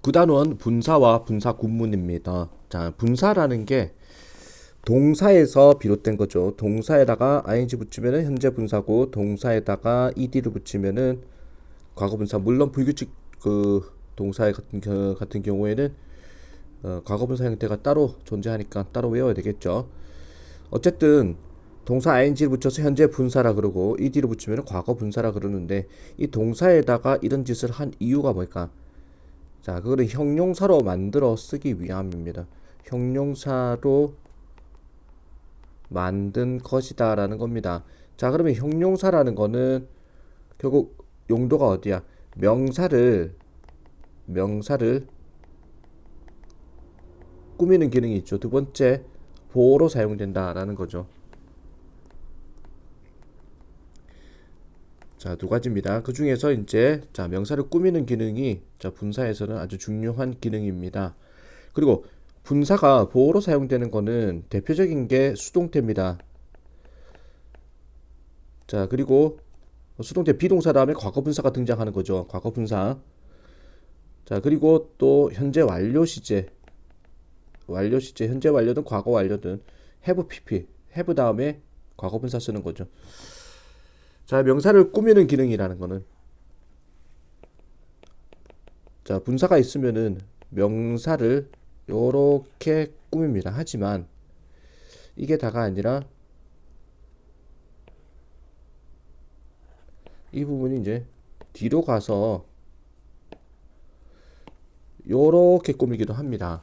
구단원 분사와 분사 구문입니다. 자, 분사라는 게 동사에서 비롯된 거죠. 동사에다가 ing 붙이면은 현재 분사고 동사에다가 ed를 붙이면은 과거 분사. 물론 불규칙 그 동사 같은 겨- 같은 경우에는 어, 과거 분사 형태가 따로 존재하니까 따로 외워야 되겠죠. 어쨌든 동사 ing를 붙여서 현재 분사라 그러고 ed를 붙이면 과거 분사라 그러는데 이 동사에다가 이런 짓을 한 이유가 뭘까? 자, 그거를 형용사로 만들어 쓰기 위함입니다. 형용사로 만든 것이다 라는 겁니다. 자, 그러면 형용사라는 거는 결국 용도가 어디야? 명사를 명사를 꾸미는 기능이 있죠. 두 번째, 보호로 사용된다라는 거죠. 자, 두 가지입니다. 그 중에서 이제 자, 명사를 꾸미는 기능이 자, 분사에서는 아주 중요한 기능입니다. 그리고 분사가 보호로 사용되는 거는 대표적인 게 수동태입니다. 자, 그리고 수동태 비동사 다음에 과거 분사가 등장하는 거죠. 과거 분사. 자, 그리고 또 현재 완료 시제. 완료 시제, 현재 완료든 과거 완료든 have pp, have 다음에 과거 분사 쓰는 거죠. 자, 명사를 꾸미는 기능이라는 거는 자, 분사가 있으면은 명사를 요렇게 꾸밉니다. 하지만 이게 다가 아니라 이 부분이 이제 뒤로 가서 요렇게 꾸미기도 합니다.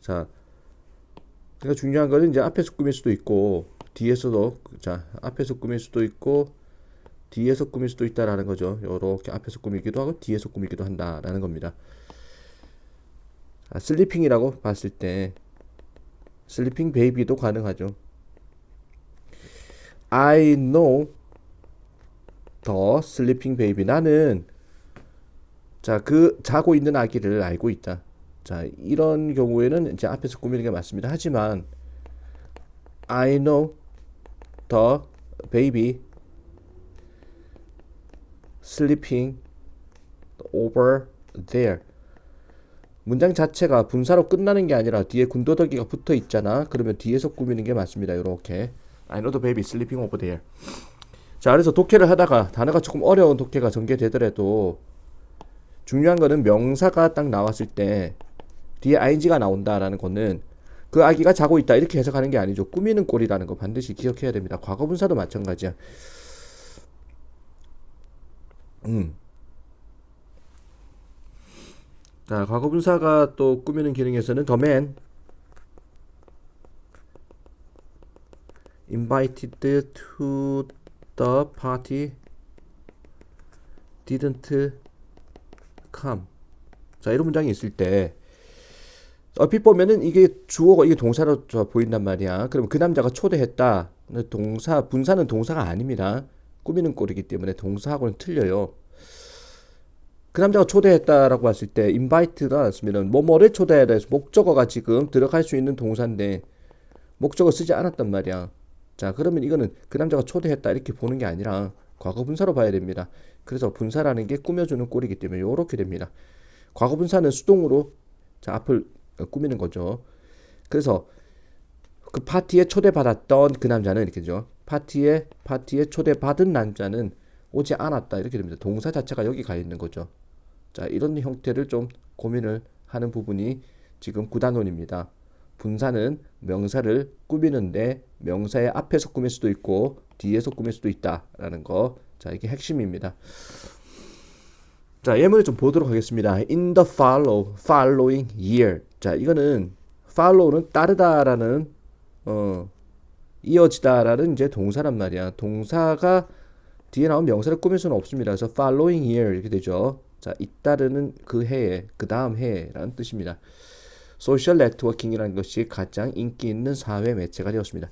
자, 그러니까 중요한 거는 이제 앞에서 꾸밀 수도 있고 뒤에서도 자 앞에서 꾸밀 수도 있고 뒤에서 꾸밀 수도 있다라는 거죠. 요렇게 앞에서 꾸미기도 하고 뒤에서 꾸미기도 한다라는 겁니다. 아, 슬리핑이라고 봤을 때 슬리핑 베이비도 가능하죠. I know the sleeping baby. 나는 자 그 자고 있는 아기를 알고 있다. 자 이런 경우에는 이제 앞에서 꾸미는 게 맞습니다. 하지만 I know the baby sleeping over there. 문장 자체가 분사로 끝나는 게 아니라 뒤에 군더더기가 붙어 있잖아. 그러면 뒤에서 꾸미는 게 맞습니다. 이렇게 I know the baby sleeping over there. 자, 그래서 독해를 하다가 단어가 조금 어려운 독해가 전개되더라도 중요한 거는 명사가 딱 나왔을 때 뒤에 ing가 나온다라는 거는 그 아기가 자고 있다 이렇게 해석하는 게 아니죠. 꾸미는 꼴이라는 거 반드시 기억해야 됩니다. 과거 분사도 마찬가지야. 음. 자, 과거 분사가 또 꾸미는 기능에서는 the man invited to the party didn't come. 자, 이런 문장이 있을 때 얼핏 보면은 이게 주어가 이게 동사로 저 보인단 말이야. 그럼 그 남자가 초대했다. 근데 동사 분사는 동사가 아닙니다. 꾸미는 꼴이기 때문에 동사하고는 틀려요. 그 남자가 초대했다라고 했을 때 invite가 나왔으면은 뭐뭐를 초대해야 해서 목적어가 지금 들어갈 수 있는 동사인데 목적어 쓰지 않았단 말이야. 자, 그러면 이거는 그 남자가 초대했다 이렇게 보는 게 아니라 과거 분사로 봐야 됩니다. 그래서 분사라는 게 꾸며주는 꼴이기 때문에 이렇게 됩니다. 과거 분사는 수동으로 자, 앞을 꾸미는 거죠. 그래서 그 파티에 초대받았던 그 남자는 이렇게죠. 파티에 파티에 초대받은 남자는 오지 않았다 이렇게 됩니다. 동사 자체가 여기 가 있는 거죠. 자, 이런 형태를 좀 고민을 하는 부분이 지금 구단원입니다. 분사는 명사를 꾸미는데 명사의 앞에서 꾸밀 수도 있고 뒤에서 꾸밀 수도 있다라는 거. 자, 이게 핵심입니다. 자, 예문을 좀 보도록 하겠습니다. In the follow, following year. 자, 이거는 follow는 따르다라는 어 이어지다라는 이제 동사란 말이야. 동사가 뒤에 나온 명사를 꾸밀 수는 없습니다. 그래서 following year 이렇게 되죠. 자, 잇따르는 그 해에, 그 다음 해라는 뜻입니다. 소셜 네트워킹이라는 것이 가장 인기 있는 사회 매체가 되었습니다.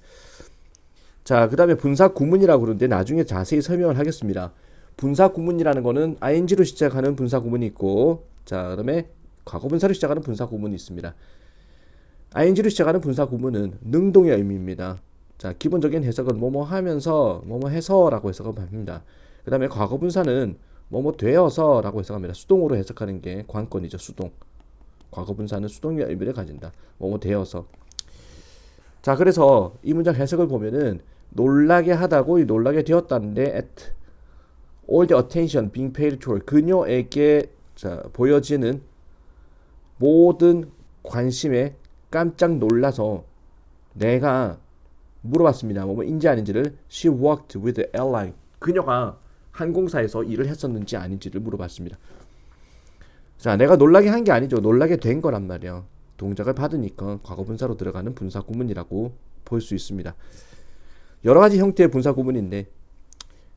자, 그 다음에 분사 구문이라고 그러는데 나중에 자세히 설명을 하겠습니다. 분사 구문이라는 거는 ing로 시작하는 분사 구문이 있고, 자, 그다음에 과거 분사로 시작하는 분사 구문이 있습니다. ing로 시작하는 분사 구문은 능동의 의미입니다. 자, 기본적인 해석은 뭐뭐 하면서, 뭐뭐 해서라고 해석을 합니다. 그 다음에 과거 분사는 뭐뭐 되어서라고 해석합니다. 수동으로 해석하는 게 관건이죠. 수동. 과거 분사는 수동의 의미를 가진다. 뭐뭐 되어서. 자, 그래서 이 문장 해석을 보면은 놀라게 하다고 이 놀라게 되었다는데 at all the attention being paid to her 그녀에게 자, 보여지는 모든 관심에 깜짝 놀라서 내가 물어봤습니다. 뭐뭐인지 아닌지를 she worked with the airline 그녀가 항공사에서 일을 했었는지 아닌지를 물어봤습니다. 자, 내가 놀라게 한 게 아니죠. 놀라게 된 거란 말이야. 동작을 받으니까 과거 분사로 들어가는 분사 구문이라고 볼 수 있습니다. 여러 가지 형태의 분사 구문인데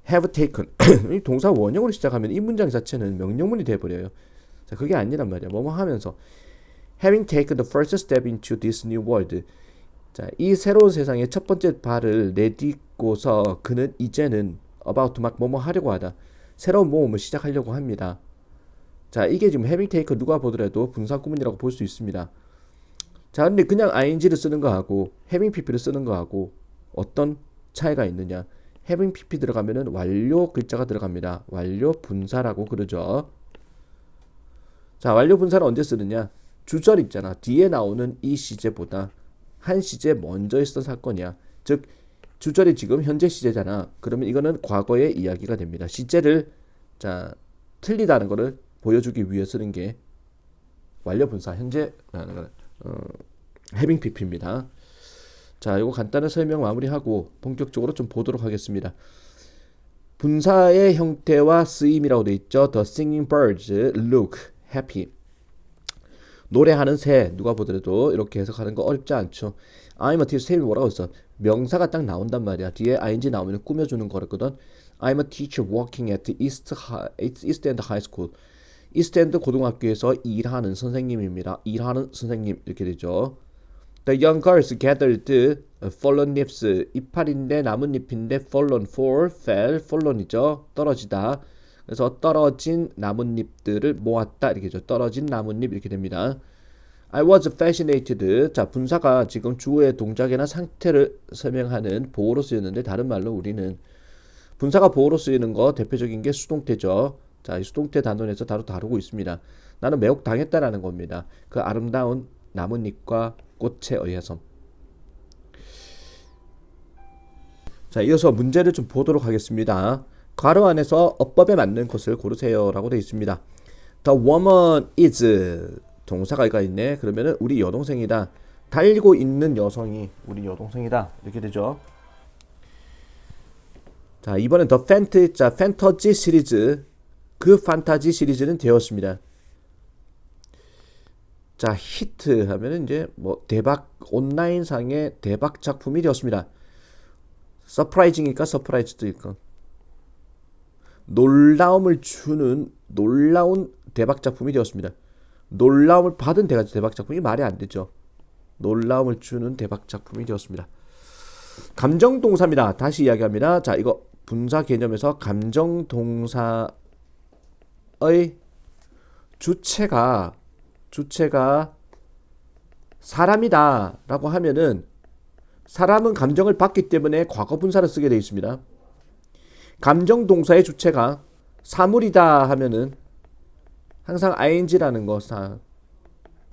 have taken 이 동사 원형으로 시작하면 이 문장 자체는 명령문이 돼 버려요. 자, 그게 아니란 말이야. 뭐뭐 하면서 having taken the first step into this new world. 자, 이 새로운 세상의 첫 번째 발을 내딛고서 그는 이제는 about 막 뭐뭐 하려고 하다. 새로운 모험을 시작하려고 합니다. 자, 이게 지금 having taken 누가 보더라도 분사 구문이라고 볼 수 있습니다. 자, 근데 그냥 ing를 쓰는 거하고 having pp를 쓰는 거하고 어떤 차이가 있느냐? Having pp 들어가면은 완료 글자가 들어갑니다. 완료 분사라고 그러죠. 자, 완료 분사는 언제 쓰느냐? 주절 있잖아. 뒤에 나오는 이 시제보다 한 시제 먼저 있었던 사건이야. 즉 주절이 지금 현재 시제잖아. 그러면 이거는 과거의 이야기가 됩니다. 시제를 자 틀리다는 거를 보여주기 위해 쓰는 게 완료 분사 현재라는 거 어, 해빙 PP입니다. 자, 이거 간단한 설명 마무리하고 본격적으로 좀 보도록 하겠습니다. 분사의 형태와 쓰임이라고 돼 있죠. The singing birds look happy. 노래하는 새 누가 보더라도 이렇게 해석하는 거 어렵지 않죠. I'm a teacher 뭐라고 했어? 명사가 딱 나온단 말이야. 뒤에 ing 나오면 꾸며주는 거랬거든. I'm a teacher working at East, East End High School. 이스트엔드 고등학교에서 일하는 선생님입니다. 일하는 선생님 이렇게 되죠. The young girls gathered fallen leaves. 이파리인데 나뭇잎인데 fallen for fell fallon이죠. 떨어지다. 그래서 떨어진 나뭇잎들을 모았다 이렇게죠. 떨어진 나뭇잎 이렇게 됩니다. I was fascinated. 자, 분사가 지금 주어의 동작이나 상태를 설명하는 보호로 쓰였는데 다른 말로 우리는 분사가 보호로 쓰이는 거 대표적인 게 수동태죠. 자, 이 수동태 단원에서 다루 다루고 있습니다. 나는 매혹 당했다라는 겁니다. 그 아름다운 나뭇잎과 꽃에 의해서. 자, 이어서 문제를 좀 보도록 하겠습니다. 괄호 안에서 어법에 맞는 것을 고르세요라고 되어 있습니다. The woman is 동사가 있네. 그러면은 우리 여동생이다. 달리고 있는 여성이 우리 여동생이다. 이렇게 되죠. 자, 이번엔 더 팬트 자, 판타지 시리즈 그 판타지 시리즈는 되었습니다. 자, 히트 하면은 이제 뭐 대박 온라인 상의 대박 작품이 되었습니다. 서프라이징일까 서프라이즈드일까? 놀라움을 주는 놀라운 대박 작품이 되었습니다. 놀라움을 받은 대박 작품이 말이 안 되죠. 놀라움을 주는 대박 작품이 되었습니다. 감정 동사입니다. 다시 이야기합니다. 자, 이거 분사 개념에서 감정 동사의 주체가 주체가 사람이다 라고 하면은 사람은 감정을 받기 때문에 과거 분사를 쓰게 되어 있습니다. 감정 동사의 주체가 사물이다 하면은 항상 ing라는 거 사,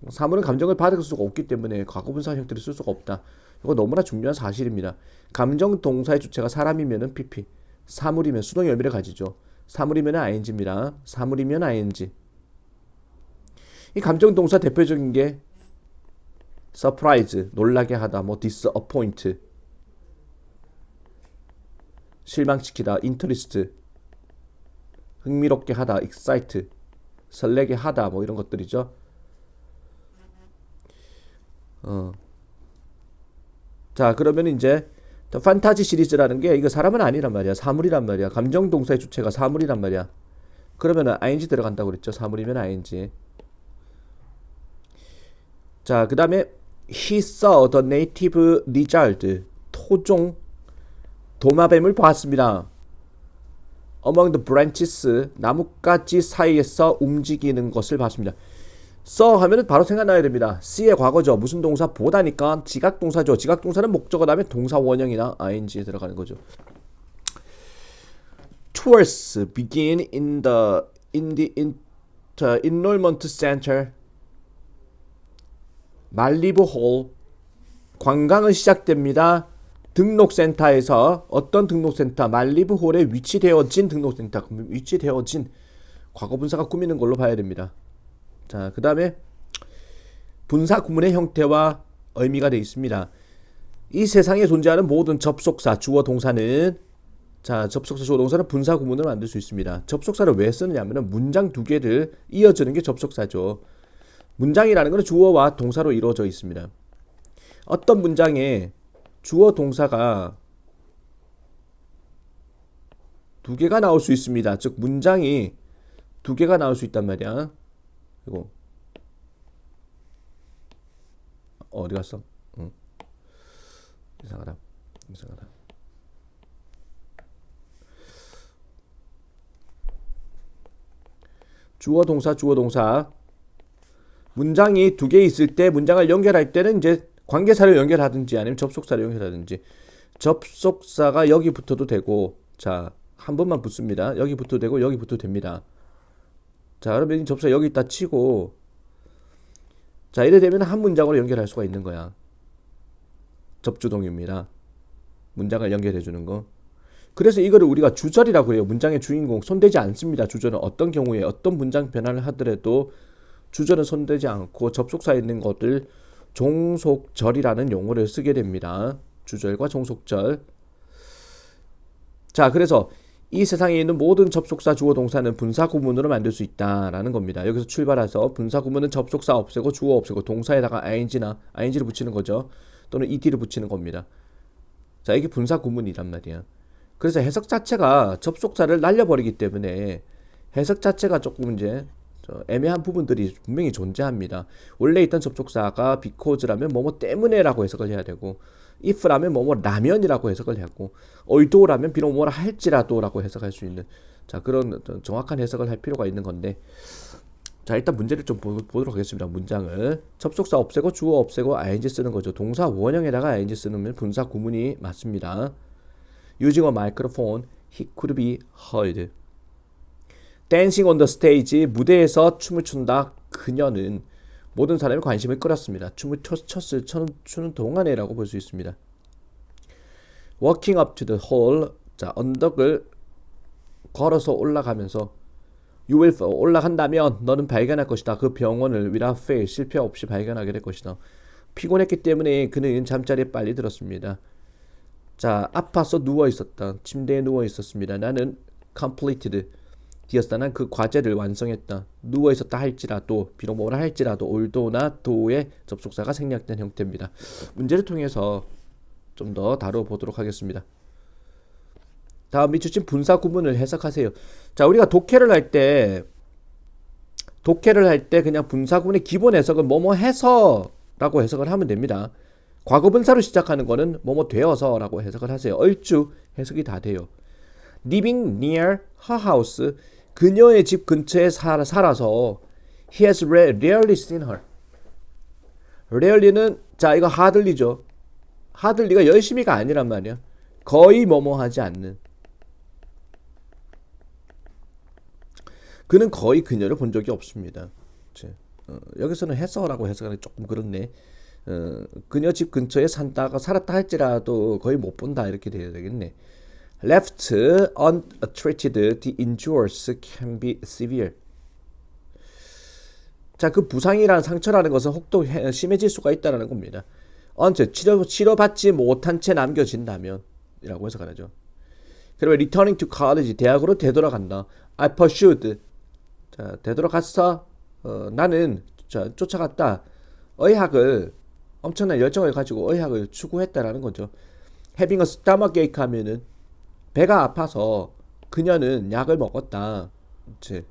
사물은 감정을 받을 수가 없기 때문에 과거 분사 형태를 쓸 수가 없다. 이거 너무나 중요한 사실입니다. 감정 동사의 주체가 사람이면은 pp, 사물이면 수동 의미를 가지죠. 사물이면 ing입니다. 사물이면 ing. 이 감정 동사 대표적인 게 surprise, 놀라게 하다, 뭐 disappoint, 실망시키다, interest, 흥미롭게 하다, excite, 설레게 하다, 뭐 이런 것들이죠. 어. 자, 그러면 이제 더 판타지 시리즈라는 게 이거 사람은 아니란 말이야. 사물이란 말이야. 감정 동사의 주체가 사물이란 말이야. 그러면은 ing 들어간다고 그랬죠. 사물이면 ing. 자, 그 다음에 he saw the native lizard. 토종 도마뱀을 보았습니다. Among the branches 나뭇가지 사이에서 움직이는 것을 봤습니다. 써 하면은 바로 생각나야 됩니다. C의 과거죠. 무슨 동사 보다니까 지각 동사죠. 지각 동사는 목적어 다음에 동사 원형이나 ing에 들어가는 거죠. tours begin in the in the in the enrollment center. 말리부 홀 관광은 시작됩니다. 등록센터에서 어떤 등록센터 말리부 홀에 위치되어진 등록센터 위치되어진 과거 분사가 꾸미는 걸로 봐야 됩니다. 자, 그 다음에 분사 구문의 형태와 의미가 되어 있습니다. 이 세상에 존재하는 모든 접속사 주어 동사는 자 접속사 주어 동사는 분사 구문을 만들 수 있습니다. 접속사를 왜 쓰느냐면은 문장 두 개를 이어주는 게 접속사죠. 문장이라는 것은 주어와 동사로 이루어져 있습니다. 어떤 문장에 주어 동사가 두 개가 나올 수 있습니다. 즉 문장이 두 개가 나올 수 있단 말이야. 이거 어, 어디 갔어? 응. 이상하다. 이상하다. 주어 동사 주어 동사 문장이 두 개 있을 때 문장을 연결할 때는 이제 관계사를 연결하든지 아니면 접속사를 연결하든지 접속사가 여기 붙어도 되고 자 한 번만 붙습니다. 여기 붙어도 되고 여기 붙어도 됩니다. 자 그러면 이 접속사 여기 있다 치고 자 이래 되면 한 문장으로 연결할 수가 있는 거야. 접주동입니다. 문장을 연결해 주는 거. 그래서 이거를 우리가 주절이라고 해요. 문장의 주인공 손대지 않습니다. 주절은 어떤 경우에 어떤 문장 변화를 하더라도 주절은 손대지 않고 접속사에 있는 것들 종속절이라는 용어를 쓰게 됩니다. 주절과 종속절. 자, 그래서 이 세상에 있는 모든 접속사 주어 동사는 분사 구문으로 만들 수 있다라는 겁니다. 여기서 출발해서 분사 구문은 접속사 없애고 주어 없애고 동사에다가 ing나 ing를 붙이는 거죠. 또는 ed를 붙이는 겁니다. 자, 이게 분사 구문이란 말이야. 그래서 해석 자체가 접속사를 날려버리기 때문에 해석 자체가 조금 이제 애매한 부분들이 분명히 존재합니다. 원래 있던 접속사가 because라면 뭐뭐 때문에라고 해석을 해야 되고 if라면 뭐뭐 라면이라고 해석을 하고 although라면 비록 뭐라 할지라도라고 해석할 수 있는 자 그런 정확한 해석을 할 필요가 있는 건데 자 일단 문제를 좀 보, 도록 하겠습니다. 문장을 접속사 없애고 주어 없애고 ing 쓰는 거죠. 동사 원형에다가 ing 쓰는 분사 구문이 맞습니다. Using a microphone, he could be heard. 댄싱 on the stage 무대에서 춤을 춘다 그녀는 모든 사람이 관심을 끌었습니다. 춤을 췄, 췄을 추는 동안에라고 볼 수 있습니다. Walking up to the hall 자 언덕을 걸어서 올라가면서 You will 올라간다면 너는 발견할 것이다. 그 병원을 fail 실패 없이 발견하게 될 것이다. 피곤했기 때문에 그는 잠자리에 빨리 들었습니다. 자 아파서 누워 있었다. 침대에 누워 있었습니다. 나는 completed 디었다. 난그 과제를 완성했다. 누워 있었다 할지라도 비록 뭐라 할지라도 올도나 도의 접속사가 생략된 형태입니다. 문제를 통해서 좀 더 다뤄보도록 하겠습니다. 다음 밑주친 분사 구문을 해석하세요. 자, 우리가 독해를 할 때, 독해를 할 때 그냥 분사 구문의 기본 해석은 뭐뭐 해서라고 해석을 하면 됩니다. 과거 분사로 시작하는 거는 뭐뭐 되어서라고 해석을 하세요. 얼추 해석이 다 돼요. living near her house 그녀의 집 근처에 살, 살아서 he has rarely seen her. rarely는 자 이거 hardly죠. hardly가 열심히가 아니란 말이야. 거의 뭐뭐 하지 않는. 그는 거의 그녀를 본 적이 없습니다. 어, 여기서는 해서라고 해석하기 조금 그렇네. 어, 그녀 집 근처에 산다가 살았다 할지라도 거의 못 본다 이렇게 돼야 되겠네. Left untreated, the injuries can be severe. 자, 그 부상이라는 상처라는 것은 혹도 심해질 수가 있다는 겁니다. 언제 치료 치료받지 못한 채 남겨진다면 이라고 해석을 하죠. 그리고 returning to college 대학으로 되돌아간다. I pursued 자 되돌아갔어. 어, 나는 자, 쫓아갔다. 의학을 엄청난 열정을 가지고 의학을 추구했다라는 거죠. having a stomach ache 하면은 배가 아파서 그녀는 약을 먹었다. 그치.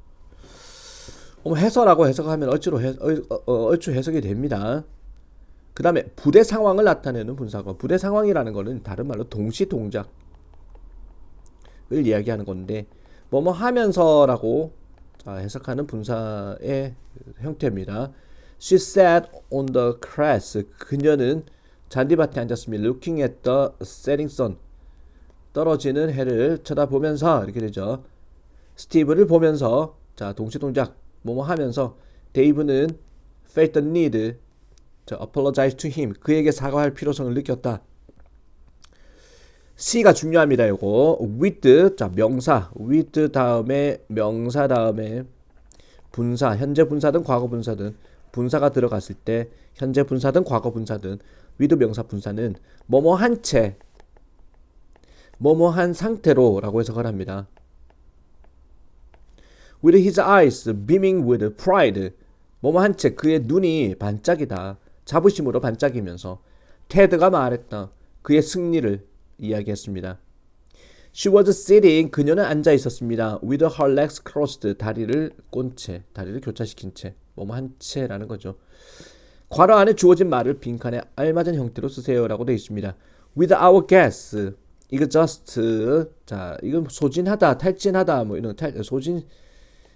어, 해서라고 해석하면 얼추로 해, 어, 어, 얼추 해석이 됩니다. 그 다음에 부대 상황을 나타내는 분사가 부대 상황이라는 거는 다른 말로 동시 동작을 이야기하는 건데 뭐뭐 하면서라고 자, 해석하는 분사의 형태입니다. She sat on the grass. 그녀는 잔디밭에 앉았습니다. Looking at the setting sun. 떨어지는 해를 쳐다보면서 이렇게 되죠. 스티브를 보면서 자 동시 동작 뭐뭐 하면서 데이브는 felt the need to apologize to him 그에게 사과할 필요성을 느꼈다. C가 중요합니다. 이거 with 자 명사 with 다음에 명사 다음에 분사 현재 분사든 과거 분사든 분사가 들어갔을 때 현재 분사든 과거 분사든 with 명사 분사는 뭐뭐 한채 뭐뭐 한 상태로 라고 해석을 합니다. with his eyes beaming with pride 뭐뭐 한 채 그의 눈이 반짝이다 자부심으로 반짝이면서 테드가 말했다 그의 승리를 이야기했습니다. She was sitting 그녀는 앉아 있었습니다. with her legs crossed 다리를 꼰 채 다리를 교차시킨 채 뭐뭐 한 채라는 거죠. 괄호 안에 주어진 말을 빈칸에 알맞은 형태로 쓰세요라고 되어 있습니다. with our gas 이거 just 자 이건 소진하다 탈진하다 뭐 이런 탈 소진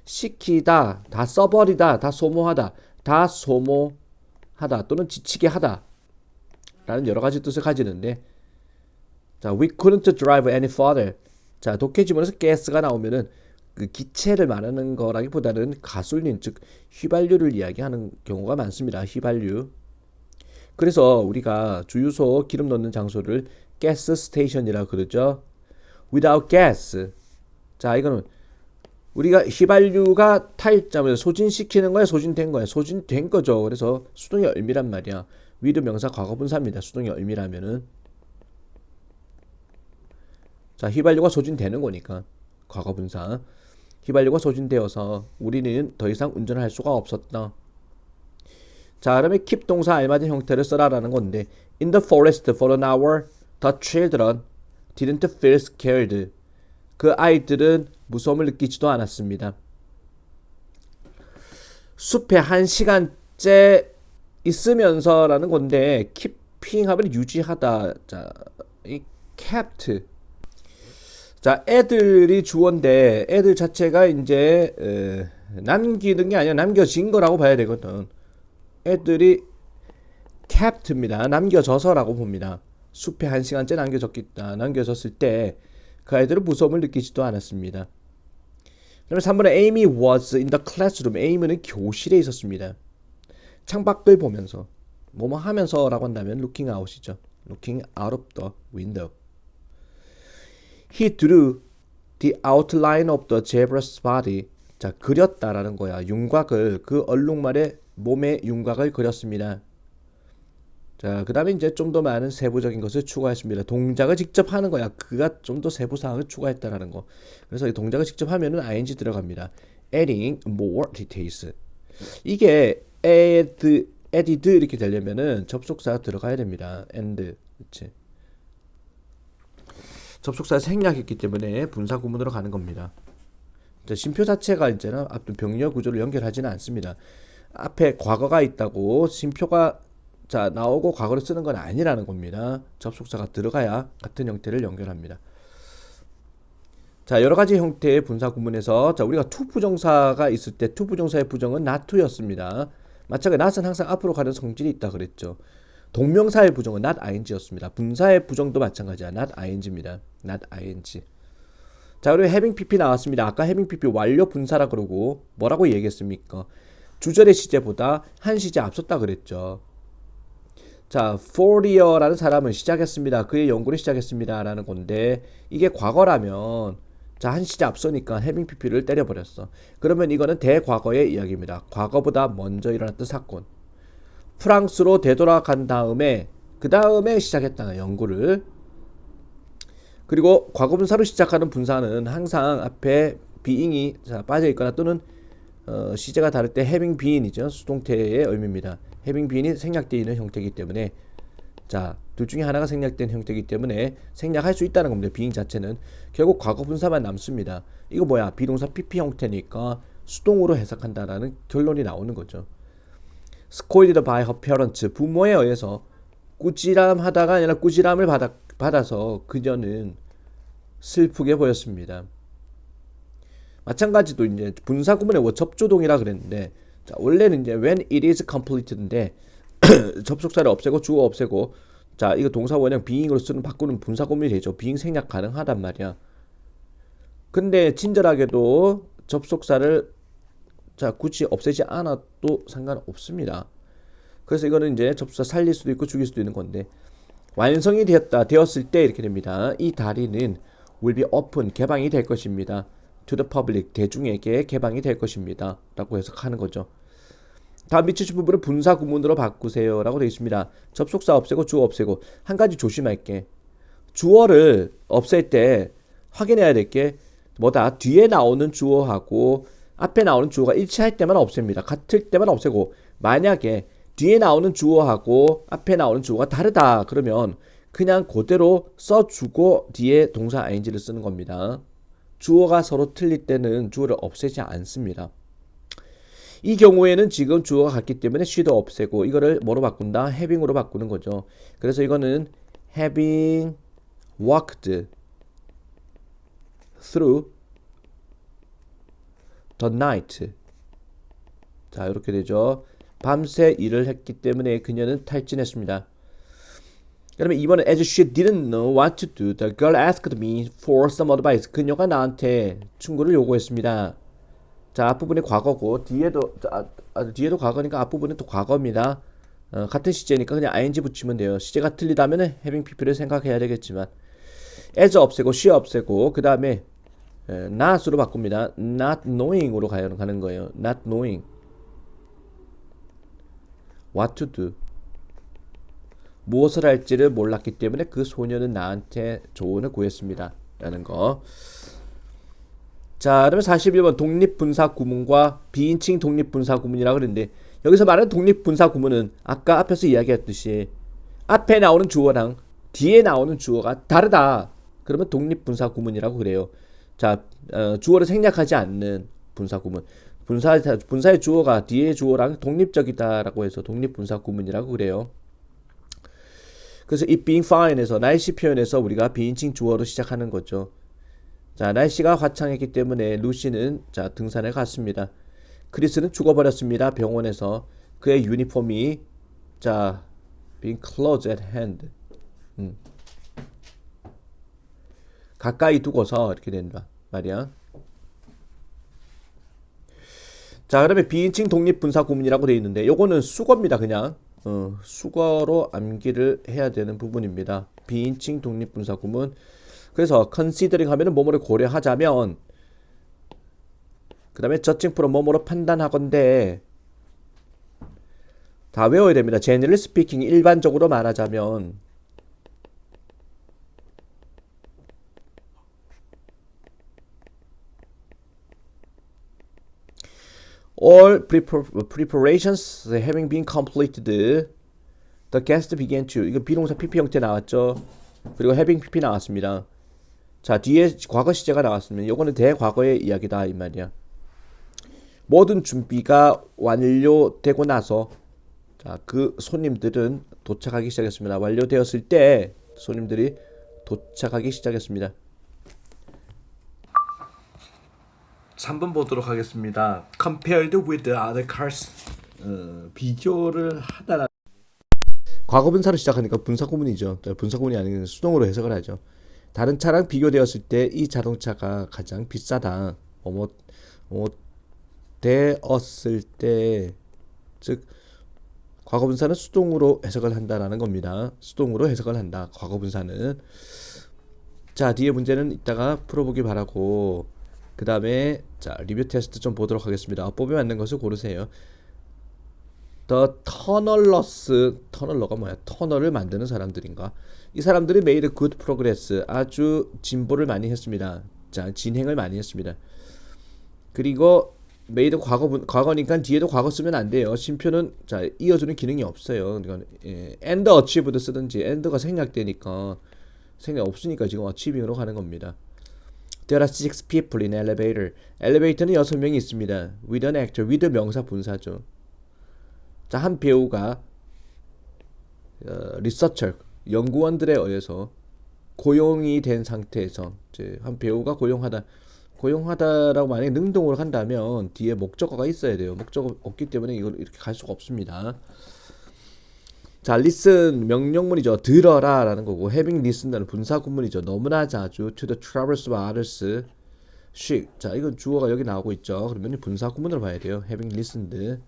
시키다 다 써버리다 다 소모하다 다 소모하다 또는 지치게 하다. 라는 여러 가지 뜻을 가지는데 자 we couldn't drive any further 자 독해 지문에서 ga스가 나오면은 그 기체를 말하는 거라기보다는 가솔린 즉 휘발유를 이야기하는 경우가 많습니다. 휘발유 그래서 우리가 주유소 기름 넣는 장소를 가스 스테이션이라 그러죠. without gas. 자 이거는 우리가 휘발유가 탈자면 소진시키는 거야 소진된 거야? 소진된 거죠. 그래서 수동의 의미란 말이야. 위드 명사 과거분사입니다. 수동의 의미라면은. 자 휘발유가 소진되는 거니까. 과거분사. 휘발유가 소진되어서 우리는 더 이상 운전을 할 수가 없었다 자 그러면 keep 동사 알맞은 형태를 써라라는 건데 in the forest for an hour the children didn't feel scared 그 아이들은 무서움을 느끼지도 않았습니다. 숲에 한 시간째 있으면서라는 건데 keeping 하면 유지하다. 자, 이 kept. 자, 애들이 주어인데 애들 자체가 이제 에, 남기는 게 아니라 남겨진 거라고 봐야 되거든. 애들이 kept입니다. 남겨져서라고 봅니다. 숲에 한 시간째 남겨졌기, 아, 남겨졌을 때 그 아이들은 무서움을 느끼지도 않았습니다. 그다음에 3번에 Amy was in the classroom. Amy는 교실에 있었습니다. 창밖을 보면서 뭐뭐 하면서라고 한다면 looking out이죠. looking out of the window. He drew the outline of the zebra's body. 자, 그렸다라는 거야. 윤곽을 그 얼룩말의 몸의 윤곽을 그렸습니다. 자, 그 다음에 이제 좀 더 많은 세부적인 것을 추가했습니다. 동작을 직접 하는 거야. 그가 좀 더 세부 사항을 추가했다라는 거. 그래서 이 동작을 직접 하면은 ing 들어갑니다. adding more details. 이게 add, added 이렇게 되려면은 접속사가 들어가야 됩니다. and. 그치. 접속사가 생략했기 때문에 분사 구문으로 가는 겁니다. 자, 심표 자체가 이제는 앞뒤 병렬 구조를 연결하지는 않습니다. 앞에 과거가 있다고 심표가 자 나오고 과거를 쓰는 건 아니라는 겁니다. 접속사가 들어가야 같은 형태를 연결합니다. 자 여러 가지 형태의 분사 구문에서 자 우리가 투 부정사가 있을 때 투 부정사의 부정은 to였습니다. 마찬가지 not은 항상 앞으로 가는 성질이 있다 그랬죠. 동명사의 부정은 not ing였습니다. 분사의 부정도 마찬가지야. not ing입니다. not ing. 자 그리고 having pp 나왔습니다. 아까 having pp 완료 분사라 그러고 뭐라고 얘기했습니까? 주절의 시제보다 한 시제 앞섰다 그랬죠. 자, 포리어라는 사람은 시작했습니다. 그의 연구를 시작했습니다. 라는 건데, 이게 과거라면, 자, 한 시제 앞서니까 해밍 PP를 때려버렸어. 그러면 이거는 대과거의 이야기입니다. 과거보다 먼저 일어났던 사건. 프랑스로 되돌아간 다음에, 그 다음에 시작했다는 연구를. 그리고 과거분사로 시작하는 분사는 항상 앞에 비잉이 자, 빠져있거나 또는 어, 시제가 다를 때 having been이죠. 수동태의 의미입니다. having been이 생략되어 있는 형태이기 때문에 자, 둘 중에 하나가 생략된 형태이기 때문에 생략할 수 있다는 겁니다. being 자체는 결국 과거 분사만 남습니다. 이거 뭐야? 비동사 pp 형태니까 수동으로 해석한다라는 결론이 나오는 거죠. scolded by her parents 부모에 의해서 꾸지람 하다가 아니라 꾸지람을 받아, 받아서 그녀는 슬프게 보였습니다. 마찬가지도 이제 분사 구문의 뭐 접조동이라 그랬는데 자, 원래는 이제 when it is completed인데 접속사를 없애고 주어 없애고 자, 이거 동사 원형 being으로 쓰는 바꾸는 분사 구문이 되죠. being 생략 가능하단 말이야. 근데 친절하게도 접속사를 자, 굳이 없애지 않아도 상관없습니다. 그래서 이거는 이제 접속사 살릴 수도 있고 죽일 수도 있는 건데 완성이 되었다 되었을 때 이렇게 됩니다. 이 다리는 will be open 개방이 될 것입니다. To the public 대중에게 개방이 될 것입니다. 라고 해석하는 거죠. 다음 밑에 부분을 분사 구문으로 바꾸세요. 라고 되어 있습니다. 접속사 없애고 주어 없애고 한 가지 조심할게. 주어를 없앨 때 확인해야 될 게 뭐다? 뒤에 나오는 주어하고 앞에 나오는 주어가 일치할 때만 없앱니다. 같을 때만 없애고 만약에 뒤에 나오는 주어하고 앞에 나오는 주어가 다르다 그러면 그냥 그대로 써주고 뒤에 동사 ing를 쓰는 겁니다. 주어가 서로 틀릴 때는 주어를 없애지 않습니다. 이 경우에는 지금 주어가 같기 때문에 she도 없애고 이거를 뭐로 바꾼다? having으로 바꾸는 거죠. 그래서 이거는 having walked through the night. 자, 이렇게 되죠. 밤새 일을 했기 때문에 그녀는 탈진했습니다. 그러면 이번에 as she didn't know what to do, the girl asked me for some advice. 그녀가 나한테 충고를 요구했습니다. 자, 앞부분이 과거고 뒤에도 아, 아, 뒤에도 과거니까 앞부분은 또 과거입니다. 어, 같은 시제니까 그냥 ing 붙이면 돼요. 시제가 틀리다면 having pp를 생각해야 되겠지만 as 없애고 she 없애고 그 다음에 not으로 바꿉니다. not knowing으로 가는 거예요. not knowing what to do 무엇을 할지를 몰랐기 때문에 그 소녀는 나한테 조언을 구했습니다. 라는 거. 자, 그러면 41번 독립분사 구문과 비인칭 독립분사 구문이라고 그러는데 여기서 말하는 독립분사 구문은 아까 앞에서 이야기했듯이 앞에 나오는 주어랑 뒤에 나오는 주어가 다르다. 그러면 독립분사 구문이라고 그래요. 자, 어, 주어를 생략하지 않는 분사 구문. 분사 분사의 주어가 뒤에 주어랑 독립적이다라고 해서 독립분사 구문이라고 그래요. 그래서 it being fine에서 날씨 표현에서 우리가 비인칭 주어로 시작하는 거죠. 자, 날씨가 화창했기 때문에 루시는 자 등산에 갔습니다. 크리스는 죽어버렸습니다. 병원에서 그의 유니폼이 자 being close at hand 음. 가까이 두고서 이렇게 된다 말이야. 자, 그러면 비인칭 독립 분사 구문이라고 되어 있는데 요거는 수거입니다. 그냥 어, 수거로 암기를 해야 되는 부분입니다. 비인칭 독립분사 구문. 그래서 considering 하면은 뭐뭐를 고려하자면 그 다음에 저칭 프로 뭐뭐로 판단하건대 다 외워야 됩니다. generally 일반적으로 말하자면 All prepar- preparations having been completed, the guest began to 이거 비동사 PP 형태 나왔죠. 그리고 having PP 나왔습니다. 자 뒤에 과거 시제가 나왔습니다. 이거는 대과거의 이야기다 이 말이야. 모든 준비가 완료되고 나서 자 그 손님들은 도착하기 시작했습니다. 완료되었을 때 손님들이 도착하기 시작했습니다. 3번 보도록 하겠습니다. Compared with the other cars. 어, 비교를 하다라. 과거 분사로 시작하니까 분사 구문이죠. 분사 구문이 아닌 수동으로 해석을 하죠. 다른 차랑 비교되었을 때 이 자동차가 가장 비싸다. 어머, 어 되었을 때, 즉 과거 분사는 수동으로 해석을 한다라는 겁니다. 수동으로 해석을 한다. 과거 분사는. 자, 뒤에 문제는 이따가 풀어보기 바라고. 그 다음에 자 리뷰 테스트 좀 보도록 하겠습니다. 법에 맞는 것을 고르세요. The 터널러스 터널러가 뭐야? 터널을 만드는 사람들인가? 이 사람들이 made good progress 아주 진보를 많이 했습니다. 자 진행을 많이 했습니다. 그리고 made 과거 과거니까 뒤에도 과거 쓰면 안 돼요. 심표는 자 이어주는 기능이 없어요. 그러니까 예, and achieved 쓰든지 and가 생략되니까 생략 없으니까 지금 achieving으로 가는 겁니다. There are six people in elevator. 엘리베이터는 여섯 명이 있습니다. With an actor, with 명사 분사죠. 자, 한 배우가 어, 리서처 연구원들에 의해서 고용이 된 상태에서 이제 한 배우가 고용하다 고용하다라고 만약에 능동으로 한다면 뒤에 목적어가 있어야 돼요. 목적어 없기 때문에 이걸 이렇게 갈 수가 없습니다. 자, listen 명령문이죠. 들어라라는 거고 having listened는 분사 구문이죠. 너무나 자주 to the troubles of others. she. 자, 이건 주어가 여기 나오고 있죠. 그러면 분사 구문으로 봐야 돼요. having listened.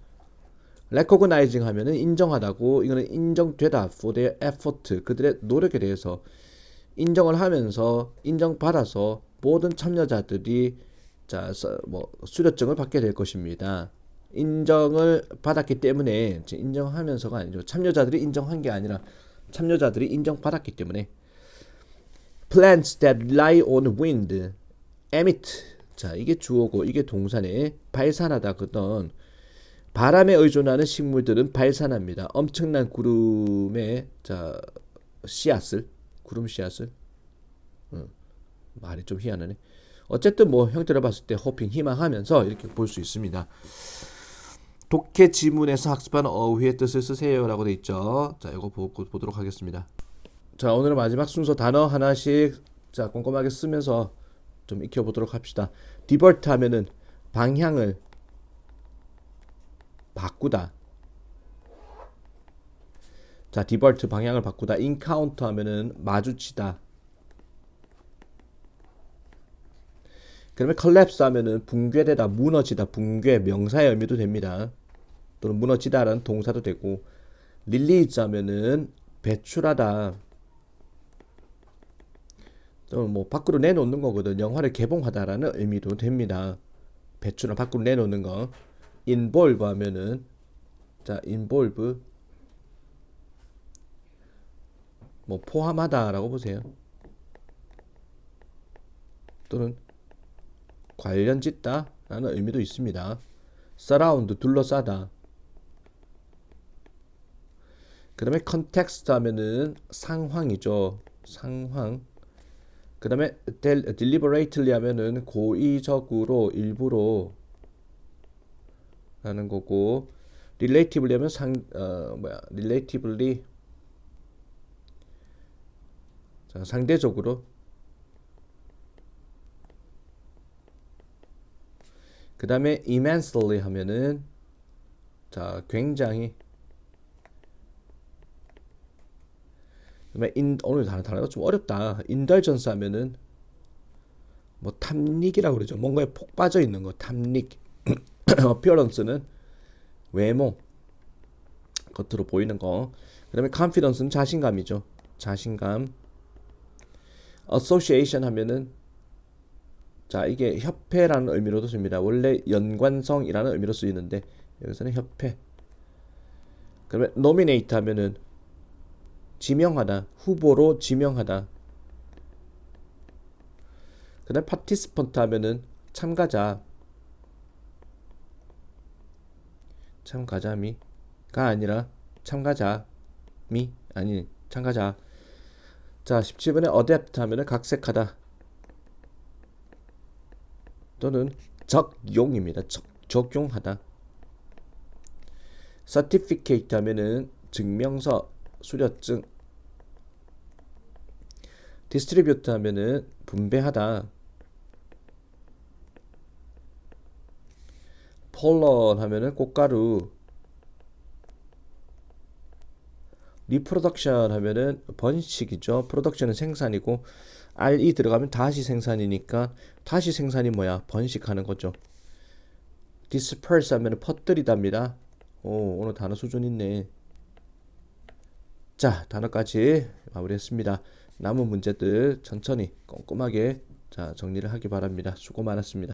recognizing 하면은 인정하다고 이거는 인정되다 for their effort. 그들의 노력에 대해서 인정을 하면서 인정받아서 모든 참여자들이 자, 서- 뭐 수료증을 받게 될 것입니다. 인정을 받았기 때문에 인정하면서가 아니죠. 참여자들이 인정한 게 아니라 참여자들이 인정받았기 때문에 plants that rely on wind emit 자 이게 주어고 이게 동사네 발산하다 그던 바람에 의존하는 식물들은 발산합니다. 엄청난 구름의 자 씨앗을 구름 씨앗을 응, 말이 좀 희한하네. 어쨌든 뭐 형태를 봤을 때 호핑 희망하면서 이렇게 볼 수 있습니다. 독해 지문에서 학습한 어휘의 뜻을 쓰세요라고 돼 있죠. 자, 이거 보, 보도록 하겠습니다. 자, 오늘은 마지막 순서 단어 하나씩 자 꼼꼼하게 쓰면서 좀 익혀 보도록 합시다. 디버트 하면은 방향을 바꾸다. 자, 디버트 방향을 바꾸다. 인카운터 하면은 마주치다. 그러면 컬랩스 하면은 붕괴되다, 무너지다, 붕괴 명사의 의미도 됩니다. 또는 무너지다라는 동사도 되고 릴리즈 하면은 배출하다. 또는 뭐 밖으로 내놓는 거거든. 영화를 개봉하다라는 의미도 됩니다. 배출을 밖으로 내놓는 거. involve 하면은 자, involve 뭐 포함하다라고 보세요. 또는 관련 짓다 라는 의미도 있습니다. surround 둘러싸다. 그 다음에 context 하면은 상황이죠. 상황. 그 다음에 del- deliberately 하면은 고의적으로 일부러 라는 거고 relatively 하면 상 어 뭐야 relatively 자, 상대적으로 그 다음에 immensely 하면은 자 굉장히 in, 오늘 단어 단어가 좀 어렵다. indulgence 하면은 뭐 탐닉이라고 그러죠. 뭔가에 폭 빠져 있는 거 탐닉. appearance는 외모 겉으로 보이는 거. 그다음에 confidence는 자신감이죠. 자신감. association 하면은 자 이게 협회라는 의미로도 씁니다. 원래 연관성이라는 의미로 쓰이는데 여기서는 협회. 그러면 nominate 하면은 지명하다, 후보로 지명하다. 그다음 participant 하면은 참가자. 참가자미가 아니라 참가자미 아니 참가자. 자 17번에 adapt 하면은 각색하다. 또는 적용입니다. 적, 적용하다. certificate 하면은 증명서, 수료증. distribute 하면은 분배하다. pollen 하면은 꽃가루. reproduction 하면은 번식이죠. production은 생산이고 RE 들어가면 다시 생산이니까 다시 생산이 뭐야? 번식하는 거죠. disperse 하면 퍼뜨리답니다. 오, 오늘 단어 수준 있네. 자, 단어까지 마무리했습니다. 남은 문제들 천천히 꼼꼼하게 자, 정리를 하기 바랍니다. 수고 많았습니다.